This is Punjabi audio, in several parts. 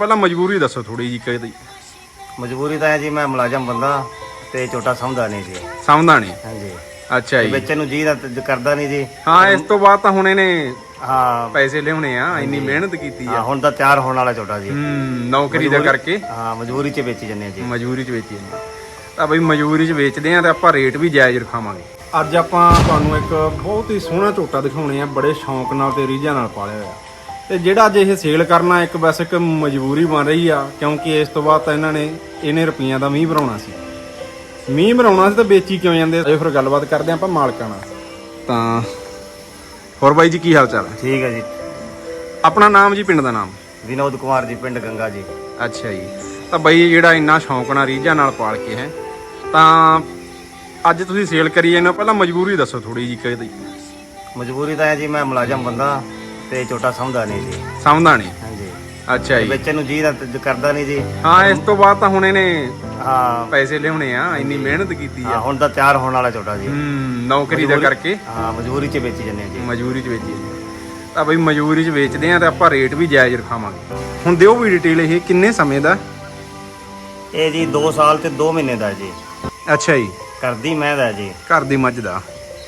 ਪਹਿਲਾਂ ਮਜਬੂਰੀ ਦੱਸੋ ਥੋੜੀ ਜੀ ਕਿਹਦੀ ਮਜਬੂਰੀ ਤਾਂ ਹੈ ਜੀ ਮੈਂ ਮੁਲਾਜ਼ਮ ਬੰਦਾ ਤੇ ਛੋਟਾ ਸਮਝਦਾ ਨਹੀਂ ਜੀ। ਸਮਝਦਾ ਨਹੀਂ? ਹਾਂਜੀ। ਅੱਛਾ ਜੀ। ਵੇਚਣ ਨੂੰ ਜੀ ਦਾ ਤੇ ਕਰਦਾ ਨਹੀਂ ਜੀ। ਹਾਂ ਇਸ ਤੋਂ ਬਾਅਦ ਤਾਂ ਹੁਣ ਇਹਨੇ ਹਾਂ। ਪੈਸੇ ਲਿਆਉਣੇ ਆ ਇੰਨੀ ਮਿਹਨਤ ਕੀਤੀ ਹਾਂ, ਆ ਹੁਣ ਤਾਂ ਤਿਆਰ ਹੋਣ ਵਾਲਾ ਛੋਟਾ ਜੀ। ਹੂੰ ਨੌਕਰੀ ਦਾ ਕਰਕੇ। ਹਾਂ ਮਜਬੂਰੀ 'ਚ ਵੇਚੀ ਜੰਨੇ ਜੀ। ਮਜਬੂਰੀ 'ਚ ਵੇਚੀ ਜਾਂਦੇ ਤਾਂ ਬਈ ਮਜਬੂਰੀ 'ਚ ਵੇਚਦੇ ਆ ਤੇ ਆਪਾਂ ਰੇਟ ਵੀ ਜਾਇਜ਼ ਰਖਾਵਾਂਗੇ। ਅੱਜ ਆਪਾਂ ਤੁਹਾਨੂੰ ਇੱਕ ਬਹੁਤ ਹੀ ਸੋਹਣਾ ਝੋਟਾ ਦਿਖਾਉਣੇ ਆ ਬੜੇ ਸ਼ੌਂਕ ਨਾਲ ਤੇ ਰੀਝਾਂ ਨਾਲ ਪਾਲਿਆ ਹੋਇਆ। ਤੇ ਜਿਹੜਾ ਅੱਜ ਇਹ ਸੇਲ ਕਰਨਾ ਇੱਕ ਬਸ ਇੱਕ ਮਜਬੂਰੀ ਬਣ ਰਹੀ ਆ ਕਿਉਂਕਿ ਇਸ ਤੋਂ ਬਾਅਦ ਤਾਂ ਇਹਨਾਂ ਨੇ ਇਹਨੇ ਰੁਪਈਆਂ ਦਾ ਮੀਂਹ ਭਰਾਉਣਾ ਸੀ। ਮੀਂਹ ਭਰਾਉਣਾ ਸੀ ਤਾਂ ਵੇਚੀ ਕਿਉਂ ਜਾਂਦੇ ਇਹ ਫਿਰ ਗੱਲਬਾਤ ਕਰਦੇ ਆਪਾਂ ਮਾਲਕਾਂ ਨਾਲ। ਤਾਂ ਹੋਰ ਬਾਈ ਜੀ ਕੀ ਹਾਲ ਚਾਲ ਹੈ? ਠੀਕ ਹੈ ਜੀ। ਆਪਣਾ ਨਾਮ ਜੀ ਪਿੰਡ ਦਾ ਨਾਮ? ਵਿਨੋਦ ਕੁਮਾਰ ਜੀ ਪਿੰਡ ਗੰਗਾ ਜੀ। ਅੱਛਾ ਜੀ। ਤਾਂ ਬਈ ਜਿਹੜਾ ਇੰਨਾ ਸ਼ੌਂਕ ਨਾਲ ਰੀਝਾਂ ਨਾਲ ਪਾਲ ਕੇ ਹੈ ਤਾਂ ਅੱਜ ਤੁਸੀਂ ਸੇਲ ਕਰੀ ਜਾਂਦੇ ਹੋ ਪਹਿਲਾਂ ਮਜਬੂਰੀ ਦੱਸੋ ਥੋੜੀ ਜੀ ਕਿਹਦੀ ਮਜਬੂਰੀ ਤਾਂ ਹੈ ਜੀ ਮੈਂ ਮੁਲਾਜ਼ਮ ਬੰਦਾ। ਤੇ ਛੋਟਾ ਸਮਝਦਾ ਨਹੀਂ ਜੀ। ਸਮਝਦਾ ਨਹੀਂ? ਹਾਂਜੀ। ਅੱਛਾ ਜੀ। ਵੇਚਣ ਨੂੰ ਜੀ ਦਾ ਤੇ ਕਰਦਾ ਨਹੀਂ ਜੀ। ਹਾਂ ਇਸ ਤੋਂ ਬਾਅਦ ਤਾਂ ਹੁਣ ਇਹਨੇ ਹਾਂ। ਪੈਸੇ ਲਿਆਉਣੇ ਆ ਇੰਨੀ ਮਿਹਨਤ ਕੀਤੀ ਹਾਂ, ਆ ਹੁਣ ਤਾਂ ਤਿਆਰ ਹੋਣ ਵਾਲਾ ਛੋਟਾ ਜੀ। ਹੂੰ ਨੌਕਰੀ ਦਾ ਕਰਕੇ। ਹਾਂ ਮਜਬੂਰੀ 'ਚ ਵੇਚੀ ਜੰਨੇ ਜੀ। ਮਜਬੂਰੀ 'ਚ ਵੇਚੀ। ਤਾਂ ਬਈ ਮਜਬੂਰੀ 'ਚ ਵੇਚਦੇ ਆ ਤੇ ਆਪਾਂ ਰੇਟ ਵੀ ਜਾਇਜ਼ ਰਖਾਵਾਂਗੇ। ਹੁਣ ਦਿਓ ਵੀ ਡਿਟੇਲ ਇਹ ਕਿੰਨੇ ਸਮੇਂ ਦਾ? ਇਹ ਜੀ 2 ਸਾਲ ਤੇ 2 ਮਹੀਨੇ ਦਾ ਜੀ। ਅੱਛਾ ਜੀ। ਕਰਦੀ ਮੈਂ ਦਾ ਜੀ। ਘਰ ਦੀ ਮੱਝ ਦਾ।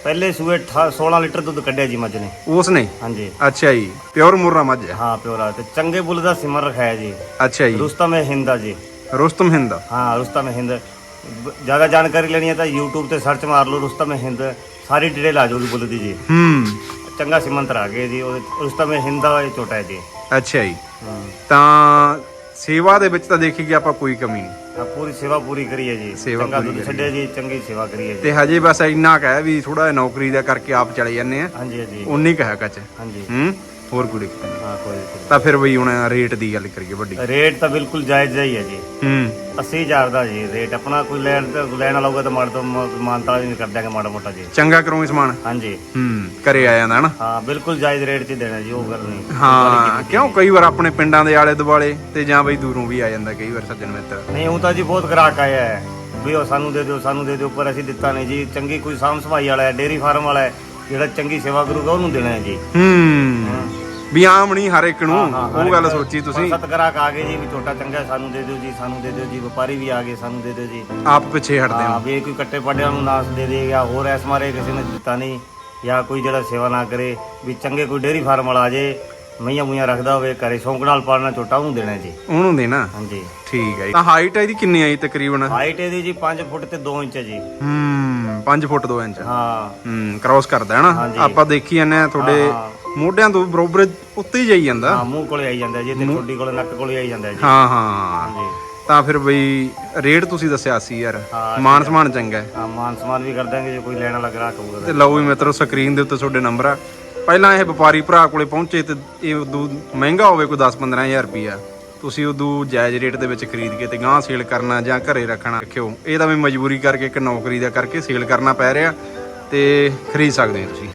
ਪਹਿਲੇ ਸੂਏ 16 ਲੀਟਰ ਦੁੱਧ ਕੱਢਿਆ ਜੀ ਮੱਝ ਨੇ। ਉਸ ਨੇ ਹਾਂਜੀ। ਅੱਛਾ ਜੀ ਪਿਓਰ ਮੁਰਰਾ ਮੱਝ ਹੈ? ਹਾਂ ਪਿਓਰਾ ਤੇ ਚੰਗੇ ਬੁੱਲ ਦਾ ਸਿਮਰ ਰਖਾਇਆ ਜੀ। ਅੱਛਾ ਜੀ। ਰੁਸਤਮ ਹਿੰਦਾ ਜੀ। ਰੁਸਤਮ ਹਿੰਦ। ਹਾਂ ਰੁਸਤਮ ਹਿੰਦ। ਜ਼ਿਆਦਾ ਜਾਣਕਾਰੀ ਲੈਣੀ ਹੈ ਤਾਂ YouTube ਤੇ ਸਰਚ ਮਾਰ ਲਓ ਰੁਸਤਮ ਹਿੰਦ। ਸਾਰੀ ਡਿਟੇਲ ਆ ਜਾਊਗੀ ਬੁੱਲ ਦੀ ਜੀ। ਹੂੰ। ਚੰਗਾ ਸਿਮੰਤਰ ਆ ਗਏ ਜੀ। ਉਹ ਰੁਸਤਮ ਹਿੰਦਾ ਇਹ ਛੋਟਾ ਹੈ ਜੀ। ਅੱਛਾ ਜੀ। ਤਾਂ ਸੇਵਾ ਦੇ ਵਿੱਚ ਤਾਂ ਦੇਖੀ ਕਿ ਆਪਾਂ ਕੋਈ ਕਮੀ ਨਹੀਂ। ਹਾਂ, ਪੂਰੀ ਸੇਵਾ ਪੂਰੀ ਕਰੀ ਹੈ ਜੀ। ਸੇਵਾ ਚੰਗਾ ਪੂਰੀ ਦੁੱਧ ਛੱਡਿਆ ਜੀ ਚੰਗੀ ਸੇਵਾ ਕਰੀ ਹੈ ਜੀ। ਤੇ ਹਜੇ ਬਸ ਇੰਨਾ ਕੁ ਹੈ ਵੀ ਥੋੜਾ ਨੌਕਰੀ ਦਾ ਕਰਕੇ ਆਪ ਚਲੇ ਜਾਂਦੇ ਆ। ਹਾਂਜੀ ਹਾਂਜੀ। ਉਨੀ ਕੁ ਹੈ ਕੱਚ। ਹਾਂਜੀ। ਹੂੰ ਹੋਰ ਕੋਈ ਦਿੱਕਤ ਨਹੀਂ। ਹਾਂ ਕੋਈ ਤਾਂ ਫਿਰ ਬਈ ਹੁਣ ਰੇਟ ਦੀ ਗੱਲ ਕਰੀਏ ਵੱਡੀ। ਨਹੀਂ। ਰੇਟ ਤਾਂ ਬਿਲਕੁਲ ਜਾਇਜ਼ ਜਿਹਾ ਹੀ ਹੈ ਜੀ। ਹੂੰ। 80000 ਦਾ ਜੀ ਰੇਟ ਆਪਣਾ ਕੋਈ ਲੈਣ ਲੈਣ ਵਾਲਾ ਹੋਊਗਾ ਤਾਂ ਮਾੜਾ ਤੋਂ ਮਾਨਤਾ ਨਹੀਂ ਕਰ ਦਿਆਂਗੇ ਮਾੜਾ ਮੋਟਾ ਜੀ। ਚੰਗਾ ਕਰੂੰ ਸਮਾਨ? ਹਾਂਜੀ। ਹੂੰ ਘਰੇ ਆ ਜਾਂਦਾ ਹਨਾ? ਹਾਂ ਬਿਲਕੁਲ ਜਾਇਜ਼ ਰੇਟ 'ਚ ਦੇਣਾ ਜੀ ਉਹ ਗੱਲ ਨਹੀਂ। ਹਾਂ ਕਿਉਂ? ਕਈ ਵਾਰ ਆਪਣੇ ਪਿੰਡਾਂ ਦੇ ਆਲੇ ਦੁਆਲੇ ਤੇ ਜਾਂ ਬਈ ਦੂਰੋਂ ਵੀ ਆ ਜਾਂਦਾ ਕਈ ਵਾਰ ਸੱਜਣ ਮਿੱਤਰ। ਨਹੀਂ ਉਹ ਤਾਂ ਜੀ ਬਹੁਤ ਗ੍ਰਾਹਕ ਆਇਆ ਹੈ। ਵੀ ਉਹ ਸਾਨੂੰ ਦੇ ਦਿਓ ਸਾਨੂੰ ਦੇ ਦਿਓ ਪਰ ਅਸੀਂ ਦਿੱਤਾ ਨਹੀਂ ਜੀ। ਚੰਗੀ ਕੋਈ ਸਾਂਭ ਸੰਭਾਈ ਵਾਲਾ ਹੈ ਡੇਰੀ ਫਾਰਮ ਵਾਲਾ ਹੈ ਜਿਹੜਾ ਚੰਗੀ ਸੇਵਾ ਕਰੂਗਾ ਉਹਨੂੰ ਦੇਣਾ ਹੈ ਜੀ। ਹੂੰ। ਵੀ ਆਮ ਨਹੀਂ ਹਰ ਇੱਕ ਨੂੰ। ਉਹ ਗੱਲ ਸੋਚੀ ਤੁਸੀਂ। ਸਤ ਗ੍ਰਾਹਕ ਆ ਗਏ ਜੀ ਵੀ ਛੋਟਾ ਚੰਗਾ ਸਾਨੂੰ ਦੇ ਦਿਓ ਜੀ ਸਾਨੂੰ ਦੇ ਦਿਓ ਜੀ ਵਪਾਰੀ ਵੀ ਆ ਗਏ ਸਾਨੂੰ ਦੇ ਦਿਓ ਜੀ। ਆਪ ਪਿੱਛੇ ਹਟਦੇ ਹਾਂ। ਹੋ ਵੀ ਕੋਈ ਕੱਟੇ ਪੱਡਿਆਂ ਨੂੰ ਨਾਸ ਦੇ ਦੇ ਜਾਂ ਹੋਰ ਐਸ ਮਾਰੇ ਕਿਸੇ ਨੇ ਦਿੱਤਾ ਨਹੀਂ ਜਾਂ ਕੋਈ ਜਿਹੜਾ ਸੇਵਾ ਨਾ ਕਰੇ ਵੀ ਚੰਗੇ ਕੋਈ ਡੇਰੀ ਫਾਰਮ ਵਾਲਾ ਆ ਜੇ ਮਈਆਂ ਮੁਈਆਂ ਰੱਖਦਾ ਹੋਵੇ ਘਰੇ ਸ਼ੌਂਕ ਨਾਲ ਪਾਲਣਾ ਛੋਟਾ ਉਹਨੂੰ ਦੇਣਾ ਜੀ। ਉਹਨੂੰ ਦੇਣਾ? ਹਾਂਜੀ। ਠੀਕ ਹੈ ਤਾਂ ਹਾਈਟ ਇਹਦੀ ਕਿੰਨੀ ਆਈ ਤਕਰੀਬਨ? ਹਾਈਟ ਇਹਦੀ ਜੀ 5 ਫੁੱਟ ਤੇ 2 ਇੰਚ ਹੈ ਜੀ। ਹੂੰ 5 ਫੁੱਟ 2 ਇੰਚ। ਹਾਂ। ਹੂੰ ਕ੍ਰਾਸ ਕਰਦਾ ਹੈ ਨਾ। ਆਪਾਂ ਦੇਖੀ ਜਾਂਦੇ ਆ ਤੁਹਾਡੇ। ਮੋਢਿਆਂ ਤੋਂ ਬਰੋਬਰ ਉੱਤੇ ਹੀ ਜਾਈ ਜਾਂਦਾ। ਹਾਂ ਮੂੰਹ ਕੋਲੇ ਆਈ ਜਾਂਦਾ ਜੀ ਤੇ ਠੋਡੀ ਕੋਲੇ ਨੱਕ ਕੋਲੇ ਆਈ ਜਾਂਦਾ ਜੀ। ਹਾਂ ਹਾਂ। ਤਾਂ ਫਿਰ ਬਈ ਰੇਟ ਤੁਸੀਂ ਦੱਸਿਆ ਸੀ ਯਾਰ। ਮਾਨ ਸਮਾਨ ਚੰਗਾ ਹੈ। ਹਾਂ ਮਾਨ ਸਮਾਨ ਵੀ ਕਰ ਦਾਂਗੇ ਜੇ ਕੋਈ ਲੈਣ ਵਾਲਾ ਗ੍ਰਾਹਕ ਹੋਊਗਾ ਤੇ। ਤਾਂ। ਲਓ ਵੀ ਮਿੱਤਰੋ ਸਕਰੀਨ ਦੇ ਉੱਤੇ ਤੁਹਾਡੇ ਨੰਬਰ ਆ। ਪਹਿਲਾਂ ਇਹ ਵਪਾਰੀ ਭਰਾ ਕੋਲੇ ਪਹੁੰਚੇ ਤੇ ਇਹ ਉਦੋਂ ਮਹਿੰਗਾ ਹੋਵੇ ਕੋਈ 10-15000 ਰੁਪਿਆ ਤੁਸੀਂ ਉਦੋਂ ਜਾਇਜ਼ ਰੇਟ ਦੇ ਵਿੱਚ ਖਰੀਦ ਕੇ ਤੇ ਗਾਂ ਸੇਲ ਕਰਨਾ ਜਾਂ ਘਰੇ ਰੱਖਣਾ ਰੱਖਿਓ। ਇਹ ਤਾਂ ਵੀ ਮਜਬੂਰੀ ਕਰਕੇ ਇੱਕ ਨੌਕਰੀ ਦਾ ਕਰਕੇ ਸੇਲ ਕਰਨਾ ਪੈ ਰਿਹਾ ਤੇ ਖਰੀਦ ਸਕਦੇ ਹੋ ਤੁਸੀਂ।